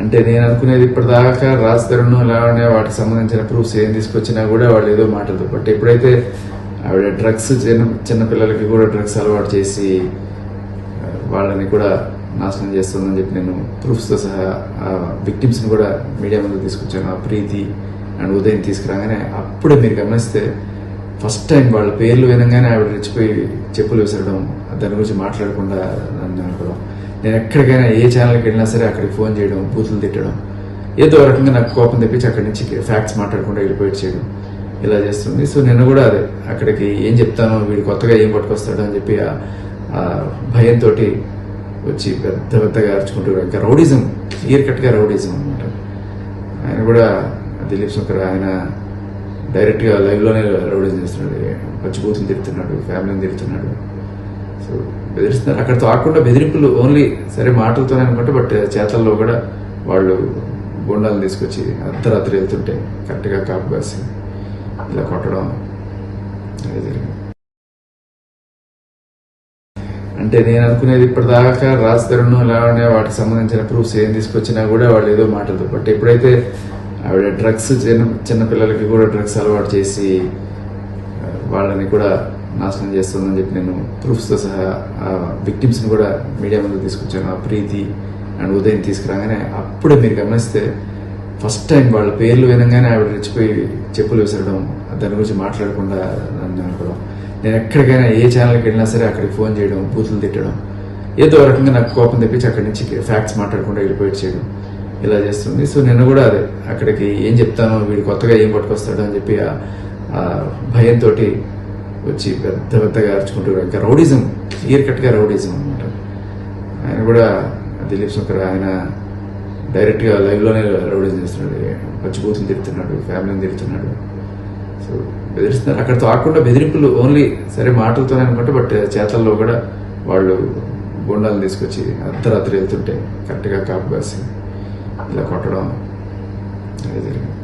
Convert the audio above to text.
అంటే నేను అనుకునేది ఇప్పటిదాకా రాజ్ తరుణ్ లావణ్య వాటికి సంబంధించిన ప్రూఫ్స్ ఏం తీసుకొచ్చినా కూడా వాళ్ళు ఏదో మాటలు బట్ ఎప్పుడైతే ఆవిడ డ్రగ్స్ చిన్న చిన్నపిల్లలకి కూడా డ్రగ్స్ అలవాటు చేసి వాళ్ళని కూడా నాశనం చేస్తుందని చెప్పి నేను ప్రూఫ్స్తో సహా ఆ విక్టిమ్స్ని కూడా మీడియా ముందు తీసుకొచ్చాను. ఆ ప్రీతి అండ్ ఉదయం తీసుకురాగానే అప్పుడే మీరు గమనిస్తే ఫస్ట్ టైం వాళ్ళ పేర్లు వినగానే ఆవిడ రెచ్చిపోయి చెప్పులు విసరడం దాని గురించి మాట్లాడకుండా నన్ను అనుకోవడం. నేను ఎక్కడికైనా ఏ ఛానల్కి వెళ్ళినా సరే అక్కడికి ఫోన్ చేయడం బూతులు తిట్టడం ఏదో రకంగా నాకు కోపం తెప్పించి అక్కడి నుంచి ఫ్యాక్ట్స్ మాట్లాడకుండా వెళ్ళిపోయి చేయడం ఇలా చేస్తుంది. సో నిన్న కూడా అదే అక్కడికి ఏం చెప్తానో వీడు కొత్తగా ఏం పట్టుకొస్తాడో అని చెప్పి ఆ- భయంతో వచ్చి పెద్ద పెద్దగా అరుచుకుంటారు ఇంకా రౌడిజం క్లియర్ కట్గా రౌడిజం అనమాట ఆయన కూడా దిలీప్ శంకర్ ఆయన డైరెక్ట్గా లైవ్లోనే రౌడిజం చేస్తున్నాడు. పచ్చిబూతులు తిడుతున్నాడు. ఫ్యామిలీని తిడుతున్నాడు. సో బెదిరిస్తున్నారు. అక్కడతో ఆకుండా బెదిరింపులు ఓన్లీ సరే మాటలతోనే అనుకుంటే బట్ చేతల్లో కూడా వాళ్ళు గుండాలను తీసుకొచ్చి అర్ధరాత్రి వెళ్తుంటే కరెక్ట్గా కాపు కాసి ఇలా కొట్టడం అది జరిగింది. అంటే నేను అనుకునేది ఇప్పటిదాకా రాజ్ తరుణ్ లావణ్య వాటికి సంబంధించిన ప్రూఫ్స్ ఏం తీసుకొచ్చినా కూడా వాళ్ళు ఏదో మాటలు బట్ ఎప్పుడైతే ఆవిడ డ్రగ్స్ చిన్న చిన్న పిల్లలకి కూడా డ్రగ్స్ అలవాటు చేసి వాళ్ళని కూడా నాశనం చేస్తుందని చెప్పి నేను ప్రూఫ్స్తో సహా ఆ విక్టిమ్స్ని కూడా మీడియా ముందు తీసుకొచ్చాను. ఆ ప్రీతి అండ్ ఉదయం తీసుకురాగానే అప్పుడే మీరు గమనిస్తే ఫస్ట్ టైం వాళ్ళ పేర్లు వినగానే ఆవిడ రెచ్చిపోయి చెప్పులు విసరడం దాని గురించి మాట్లాడకుండా నన్ను అనుకోవడం. నేను ఎక్కడికైనా ఏ ఛానల్కి వెళ్ళినా సరే అక్కడికి ఫోన్ చేయడం బూతులు తిట్టడం. ఏదో రకంగా నాకు కోపం తెప్పించి అక్కడి నుంచి ఫ్యాక్ట్స్ మాట్లాడకుండా వెళ్ళిపోయి చేయడం ఇలా చేస్తుంది. సో నిన్న కూడా అదే. అక్కడికి ఏం చెప్తాను వీడు కొత్తగా ఏం పట్టుకొస్తాడో అని చెప్పి ఆ- భయంతో వచ్చి పెద్ద పెద్దగా అరుచుకుంటూ ఇంకా రౌడిజం క్లియర్ కట్గా రౌడిజం అనమాట ఆయన కూడా దిలీప్ శంకర్ ఆయన డైరెక్ట్గా లైవ్లోనే రౌడిజం చేస్తున్నాడు. పచ్చిబూతులు తిడుతున్నాడు ఫ్యామిలీని తిడుతున్నాడు. సో బెదిరిస్తున్నారు. అక్కడ ఆకుండా బెదిరింపులు ఓన్లీ సరే మాటలతోనే అనుకుంటే బట్ చేతల్లో కూడా వాళ్ళు గుండాలను తీసుకొచ్చి అర్ధరాత్రి వెళ్తుంటే కరెక్ట్గా కాపు కాసి ఇలా కొట్టడం అది జరిగింది.